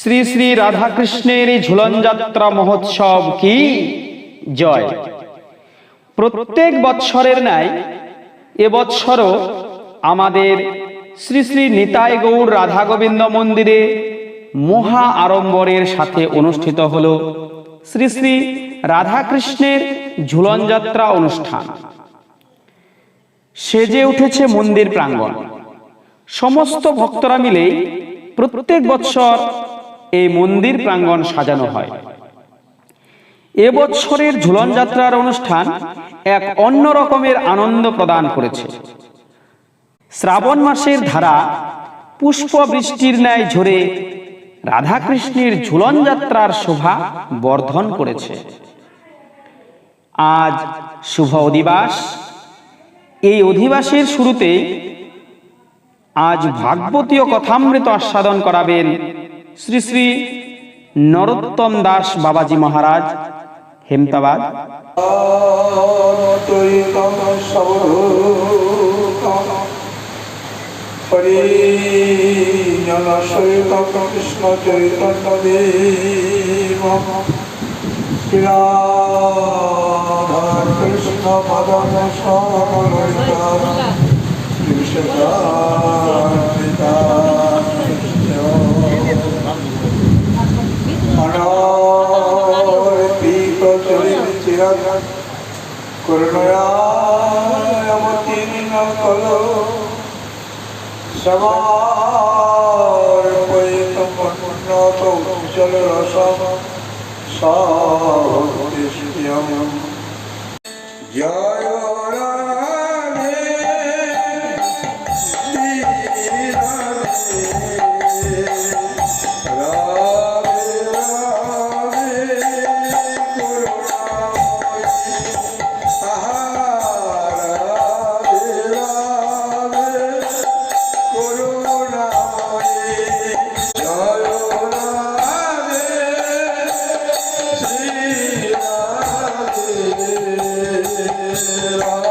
শ্রী শ্রী রাধাকৃষ্ণের ঝুলন যাত্রা মহোৎসব কি? জয়। প্রত্যেক বৎসরের ন্যায় এবৎসরও আমাদের শ্রী শ্রী নিতাই গৌর রাধা গোবিন্দ মন্দিরে মহা আড়ম্বরের সাথে অনুষ্ঠিত হল শ্রী শ্রী রাধাকৃষ্ণের ঝুলন যাত্রা অনুষ্ঠান। সেজে উঠেছে মন্দির প্রাঙ্গণ। সমস্ত ভক্তরা মিলে প্রত্যেক বৎসর এই মন্দির প্রাঙ্গণ সাজানো হয়। এবছরের ঝুলন যাত্রার অনুষ্ঠান এক অন্য রকমের আনন্দ প্রদান করেছে। শ্রাবণ মাসের ধারা পুষ্প বৃষ্টির ন্যায় ঝরে রাধাকৃষ্ণের ঝুলন যাত্রার শোভা বর্ধন করেছে। আজ শুভ অধিবাস। এই অধিবাসের শুরুতে আজ ভাগবতীয় কথামৃত আস্বাদন করাবেন শ্রী শ্রী নরোত্তম দাস বাবাজি মহারাজ হেমতাবাদ। কৃষ্ণ চৈতন্য কৃষ্ণ করুণয়ামতীর্ণ কল সমার্পয়িত উন্নত উজ্জ্বল রসম সত্যম জয় রাধা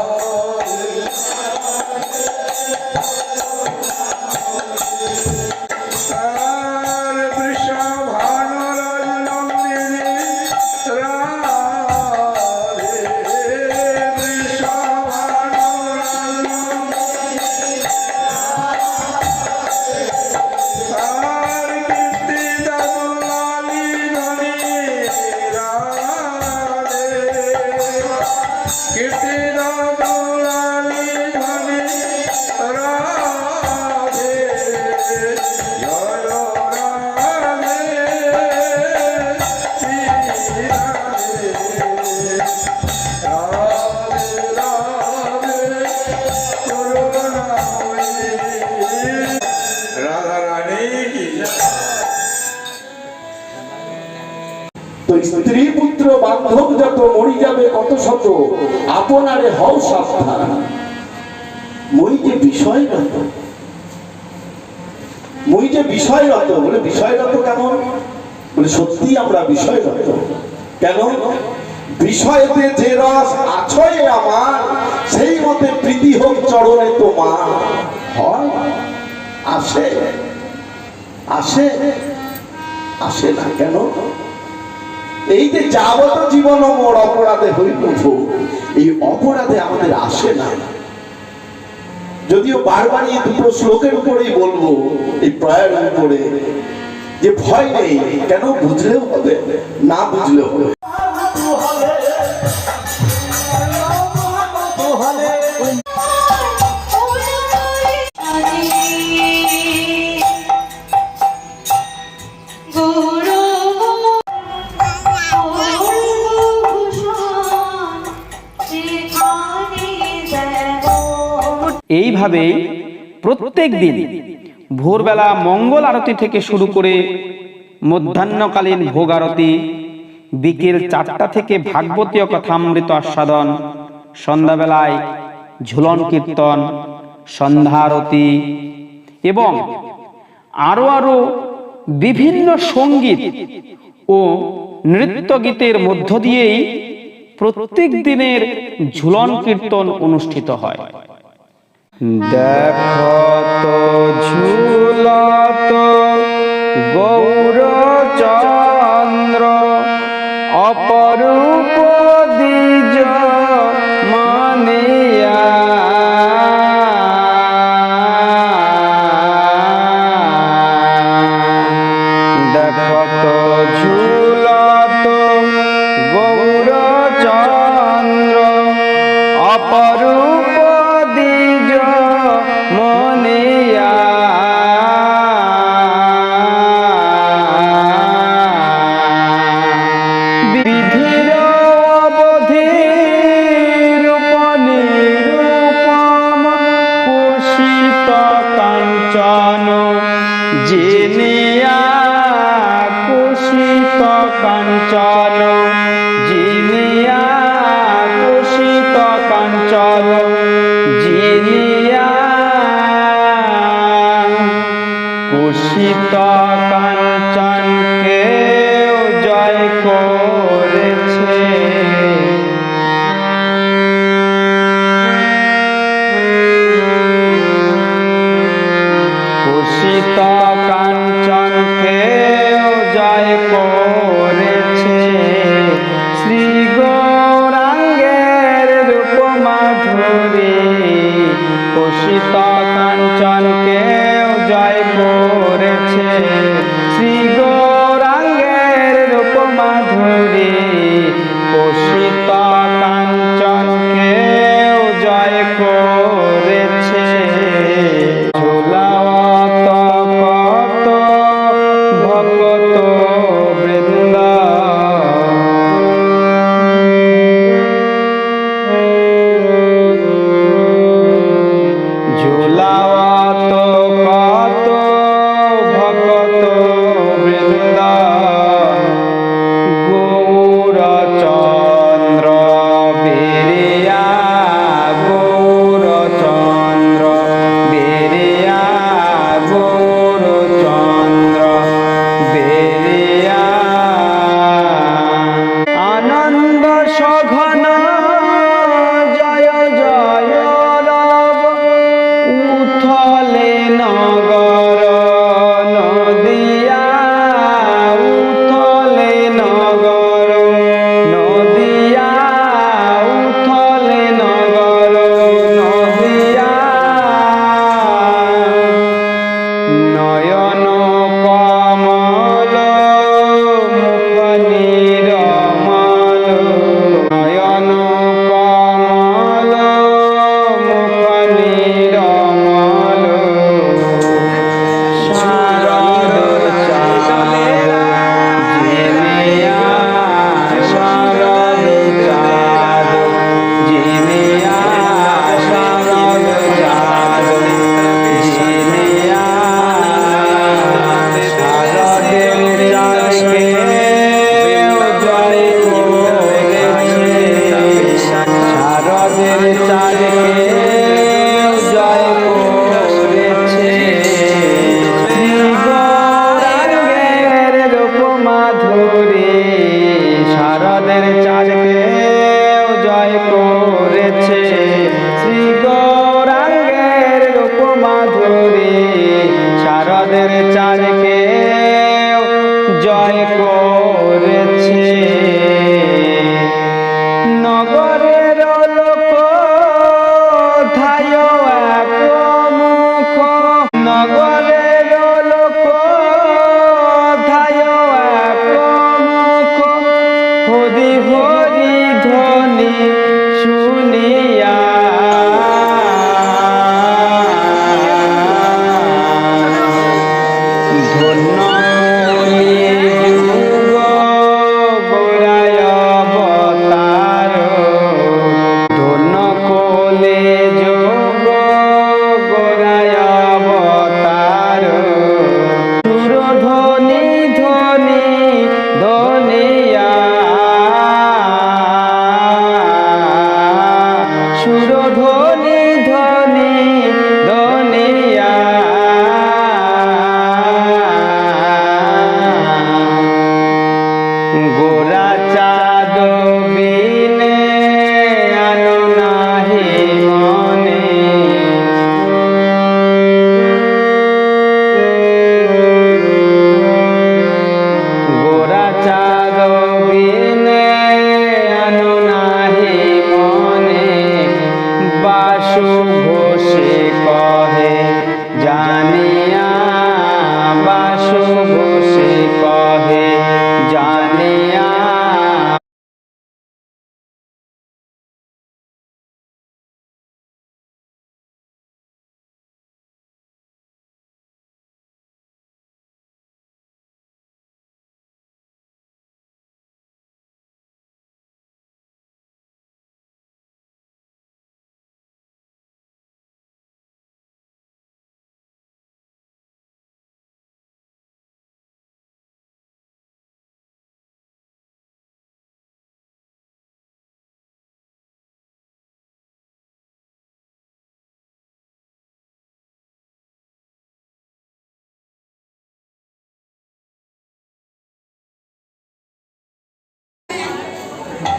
আপনারে হও সাবধান। মই যে বিষয়রত, মই যে বিষয়রত, বলে বিষয়রত কেমন? বলে সত্যি আমরা বিষয়রত। কেন? বিষয়তে যে রস আছয় আমার, সেই মতে প্রীতি হোক চরণে তোমার। হয়? আসে? আসে? আসে না কেন? এই যে যাবত জীবন মোর অপরাধে হইল ভোগ, এই অপরাধে আমাদের আসে না। যদিও বারবার এই দুটো শ্লোকের উপরেই বলব এই প্রয়ার উপরে যে ভয় নেই কেন বুঝলেও হবে না বুঝলেও হবে। এইভাবেই প্রত্যেক দিন ভোরবেলা মঙ্গল আরতি থেকে শুরু করে মধ্যাহ্নকালীন ভোগ আরতি বিকেল চারটা থেকে ভাগবতীয় কথামৃত আস্বাদন, সন্ধ্যাবেলায় ঝুলন কীর্তন, সন্ধ্যা আরতি এবং আরও আরও বিভিন্ন সংগীত ও নৃত্য গীতের মধ্য দিয়েই প্রত্যেক দিনের ঝুলন কীর্তন অনুষ্ঠিত হয়। দেখো তো ঝুলত গৌরচন্দ্র অপরূপ Sitaka.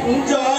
红掌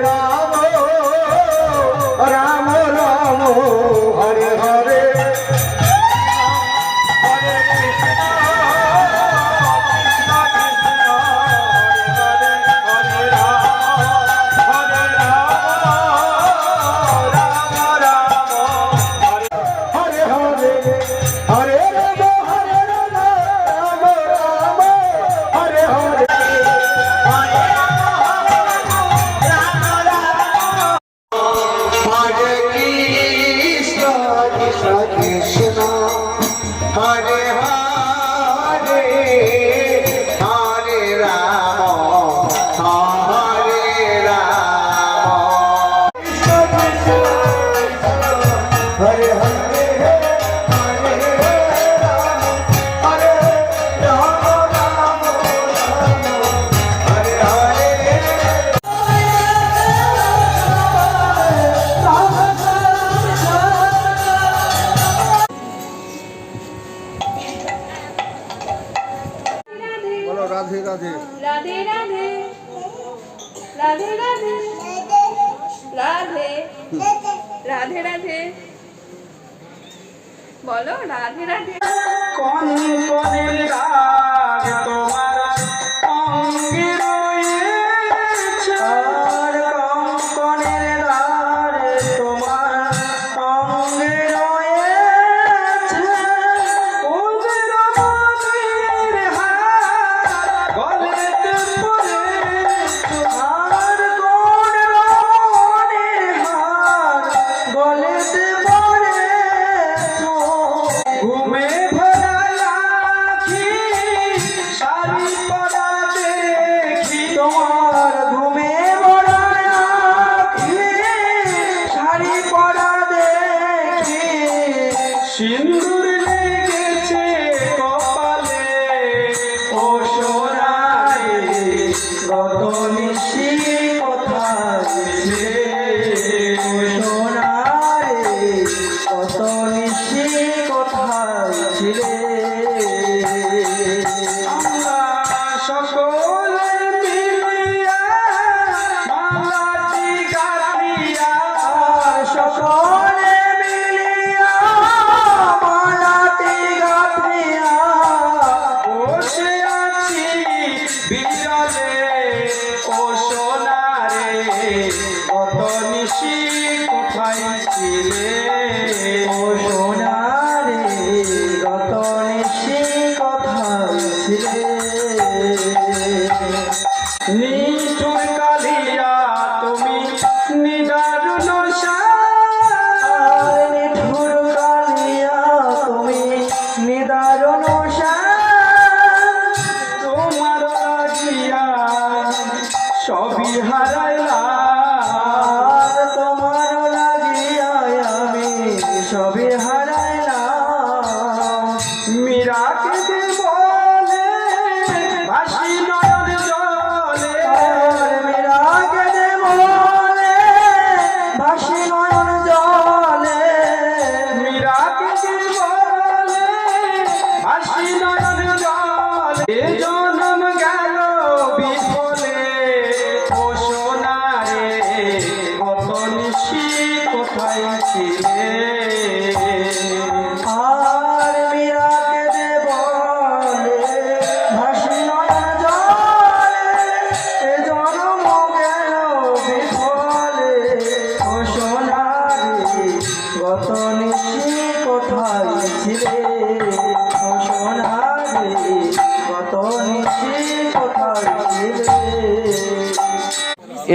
कौन कौन রাধে 你是否开心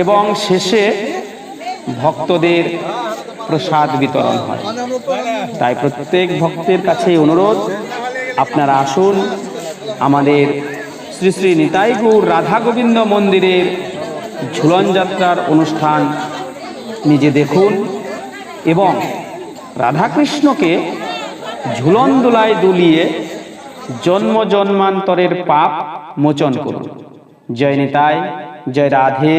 এবং শেষে ভক্তদের প্রসাদ বিতরণ হয়। তাই প্রত্যেক ভক্তের কাছে অনুরোধ, আপনারা আসুন আমাদের শ্রী শ্রী নিতাই গৌর রাধা গোবিন্দ মন্দিরের ঝুলন যাত্রার অনুষ্ঠান নিজে দেখুন এবং রাধাকৃষ্ণকে ঝুলন দোলায় দুলিয়ে জন্ম জন্মান্তরের পাপ মোচন করুন। জয় নিতাই, জয় রাধে।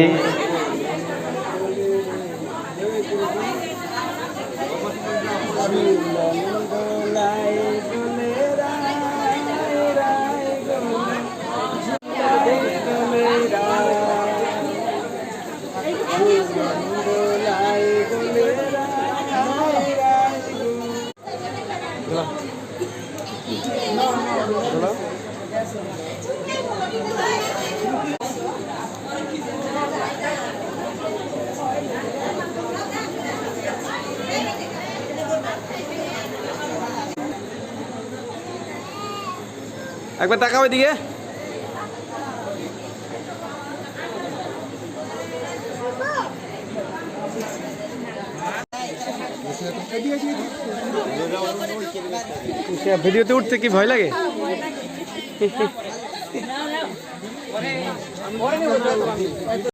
একবার তাকাও এদিকে। ভিডিওতে উঠতে কি ভয় লাগে?